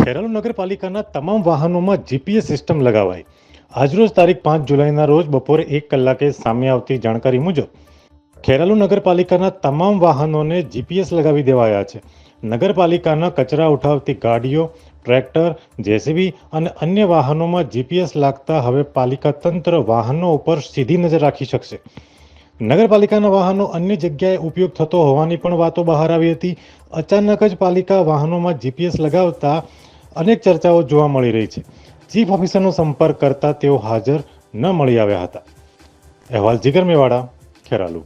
ખેરાલુ નગરપાલિકાના તમામ વાહનોમાં જીપીએસ સિસ્ટમ લગાવાઈ. આજરોજ તારીખ પાંચ જુલાઈના રોજ બપોરે એક કલાકે સામે આવતી જાણકારી મુજબ, ખેરાલુ નગરપાલિકાના તમામ વાહનોને જીપીએસ લગાવી દેવાયા છે. નગરપાલિકાના કચરા ઉઠાવતી ગાડીઓ, ટ્રેક્ટર જેસીબી અને અન્ય વાહનોમાં જીપીએસ લાગતા હવે પાલિકા તંત્ર વાહનો ઉપર સીધી નજર રાખી શકશે. નગરપાલિકાના વાહનો અન્ય જગ્યાએ ઉપયોગ થતો હોવાની પણ વાતો બહાર આવી હતી. અચાનક જ પાલિકા વાહનોમાં જીપીએસ લગાવતા અનેક ચર્ચાઓ જોવા મળી રહી છે. ચીફ ઓફિસરનો સંપર્ક કરતા તેઓ હાજર ન મળી આવ્યા હતા. અહેવાલ જીગર મેવાડા, ખેરાલુ.